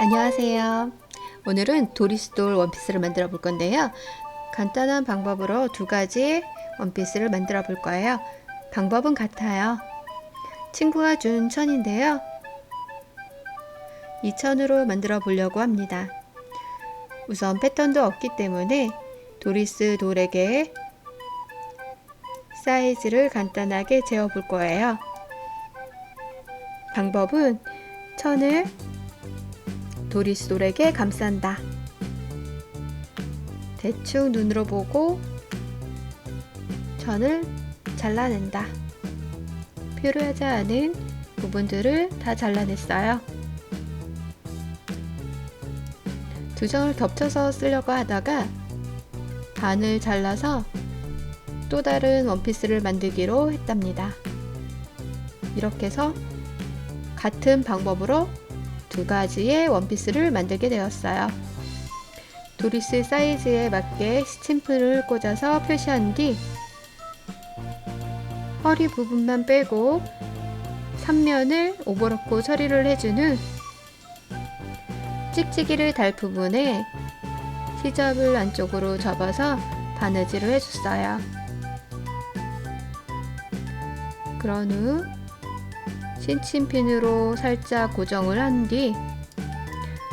안녕하세요. 오늘은 도리스돌 원피스를 만들어 볼 건데요. 간단한 방법으로 두 가지 원피스를 만들어 볼 거예요. 방법은 같아요. 친구가 준 천인데요. 이 천으로 만들어 보려고 합니다. 우선 패턴도 없기 때문에 도리스 돌에게 사이즈를 간단하게 재어 볼 거예요. 방법은 천을 도리스돌에게 감싼다. 대충 눈으로 보고 천을 잘라낸다. 필요하지 않은 부분들을 다 잘라냈어요. 두 점을 겹쳐서 쓰려고 하다가 반을 잘라서 또 다른 원피스를 만들기로 했답니다. 이렇게 해서 같은 방법으로 두 가지의 원피스를 만들게 되었어요. 도리스 사이즈에 맞게 스팀프를 꽂아서 표시한 뒤 허리 부분만 빼고 3면을 오버로코 처리를 해준 후 찍찍이를 달 부분에 시접을 안쪽으로 접어서 바느질을 해줬어요. 그런 후 신침핀으로 살짝 고정을 한 뒤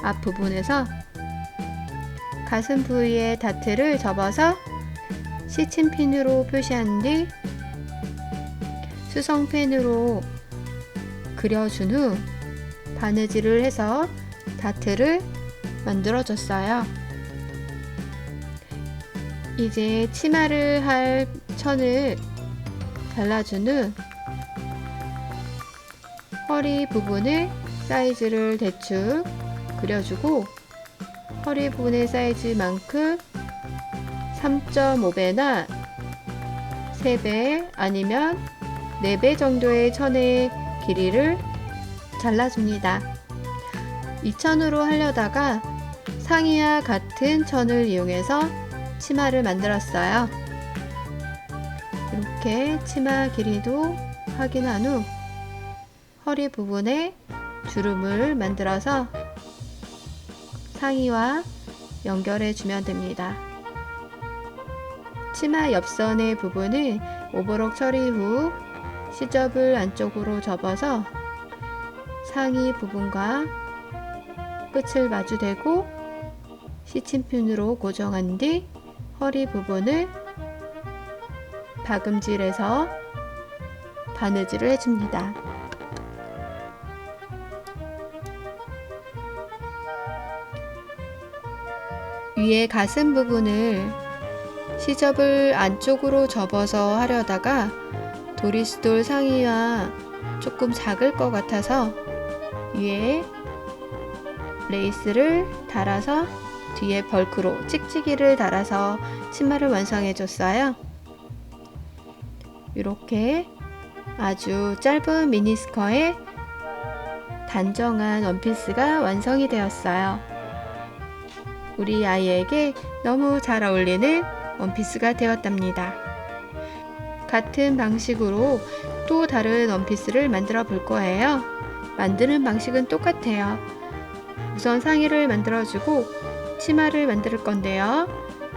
앞부분에서 가슴 부위에 다트를 접어서 시침핀으로 표시한 뒤 수성펜으로 그려준 후 바느질을 해서 다트를 만들어줬어요. 이제 치마를 할 천을 잘라준 후 허리 부분을 사이즈를 대충 그려주고 허리 부분의 사이즈만큼 3.5배나 3배 아니면 4배 정도의 천의 길이를 잘라줍니다. 이 천으로 하려다가 상의와 같은 천을 이용해서 치마를 만들었어요. 이렇게 치마 길이도 확인한 후 허리 부분에 주름을 만들어서 상의와 연결해 주면 됩니다. 치마 옆선의 부분을 오버록 처리 후 시접을 안쪽으로 접어서 상의 부분과 끝을 마주대고 시침핀으로 고정한 뒤 허리 부분을 박음질해서 바느질을 해줍니다. 위에 가슴 부분을 시접을 안쪽으로 접어서 하려다가 도리스돌 상의와 조금 작을 것 같아서 위에 레이스를 달아서 뒤에 벌크로 찍찍이를 달아서 치마를 완성해 줬어요. 이렇게 아주 짧은 미니스커에 단정한 원피스가 완성이 되었어요. 우리 아이에게 너무 잘 어울리는 원피스가 되었답니다. 같은 방식으로 또 다른 원피스를 만들어 볼 거예요. 만드는 방식은 똑같아요. 우선 상의를 만들어주고 치마를 만들 건데요.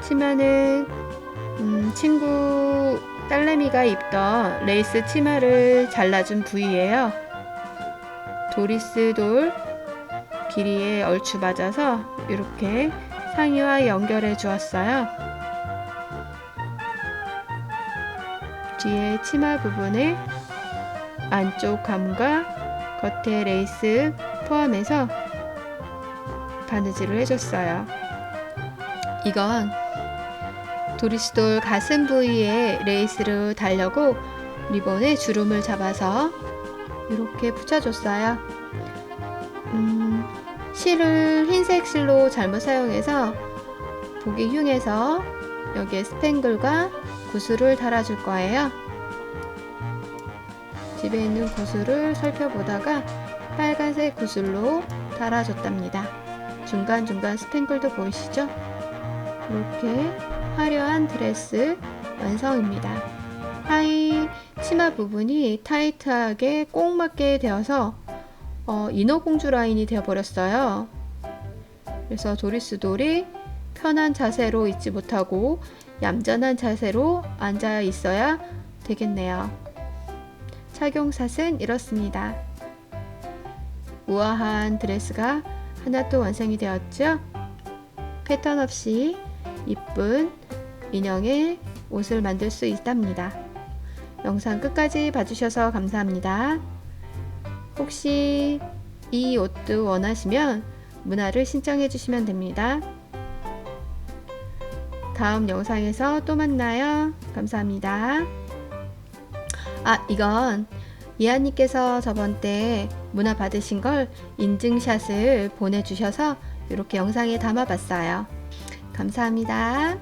치마는 음, 친구 딸내미가 입던 레이스 치마를 잘라준 부위예요. 도리스 돌 길이에 얼추 맞아서 이렇게 상의와 연결해 주었어요. 뒤에 치마 부분을 안쪽 감과 겉에 레이스 포함해서 바느질을 해줬어요. 이건 도리스돌 가슴 부위에 레이스를 달려고 리본에 주름을 잡아서 이렇게 붙여줬어요. 음, 실을 흰색 실로 잘못 사용해서 보기 흉해서 여기에 스팽글과 구슬을 달아줄 거예요. 집에 있는 구슬을 살펴보다가 빨간색 구슬로 달아줬답니다. 중간중간 스팽글도 보이시죠? 이렇게 화려한 드레스 완성입니다. 하의 치마 부분이 타이트하게 꼭 맞게 되어서 어, 인어공주 라인이 되어버렸어요. 그래서 도리스 돌이 편한 자세로 있지 못하고 얌전한 자세로 앉아 있어야 되겠네요. 착용샷은 이렇습니다. 우아한 드레스가 하나 또 완성이 되었죠? 패턴 없이 이쁜 인형의 옷을 만들 수 있답니다. 영상 끝까지 봐주셔서 감사합니다. 혹시 이 옷도 원하시면 문화를 신청해 주시면 됩니다. 다음 영상에서 또 만나요. 감사합니다. 아, 이건 이하님께서 저번 때 문화 받으신 걸 인증샷을 보내주셔서 이렇게 영상에 담아봤어요. 감사합니다.